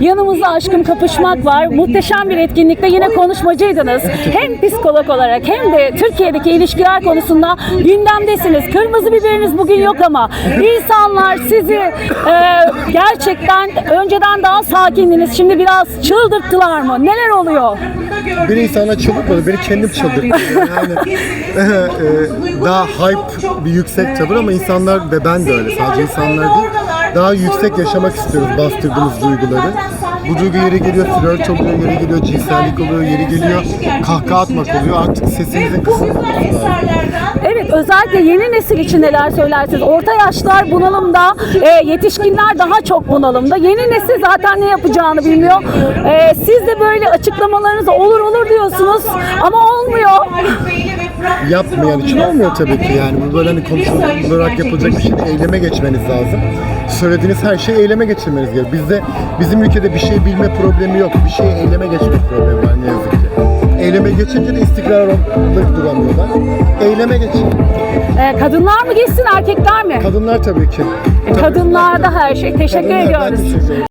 Yanımızda Aşkım Kapışmak var. Muhteşem bir etkinlikte yine konuşmacıydınız. Hem psikolog olarak hem de Türkiye'deki ilişkiler konusunda gündemdesiniz. Kırmızı biberiniz bugün yok ama insanlar sizi e, gerçekten önceden daha sakindiniz. Şimdi biraz çıldırttılar mı? Neler oluyor? Bir insana çıldırtmadı, beni kendim çıldırttı. Yani e, daha hype bir yüksek tavır ama insanlar ve ben de öyle sadece insanlar değil. Daha yüksek yaşamak istiyoruz bastırdığımız duyguları. Bu duygu yeri geliyor, flört oluyor, yeri geliyor, cinsellik oluyor, yeri geliyor, kahkaha atmak oluyor. Artık sesimizin kısılmaması lazım. Evet özellikle yeni nesil için neler söylersiniz? Orta yaşlar bunalımda, e, yetişkinler daha çok bunalımda. Yeni nesil zaten ne yapacağını bilmiyor. E, siz de böyle açıklamalarınız olur olur diyorsunuz ama olmuyor. Yapmayan için olmuyor tabii ki yani. Bu böyle hani konuşularak yapılacak bir şey. Eyleme geçmeniz lazım. Söylediğiniz her şeyi eyleme geçirmeniz gerekiyor. Bizde, bizim ülkede bir şey bilme problemi yok. Bir şeyi eyleme geçmek problemi var ne yazık ki. Eyleme geçince de istikrarlı duramıyorlar. Eyleme geçin. E, kadınlar mı geçsin erkekler mi? Kadınlar tabii ki. Tabii. Kadınlarda her şey. Teşekkür Kadınlar, ben ediyoruz. teşekkür ederim.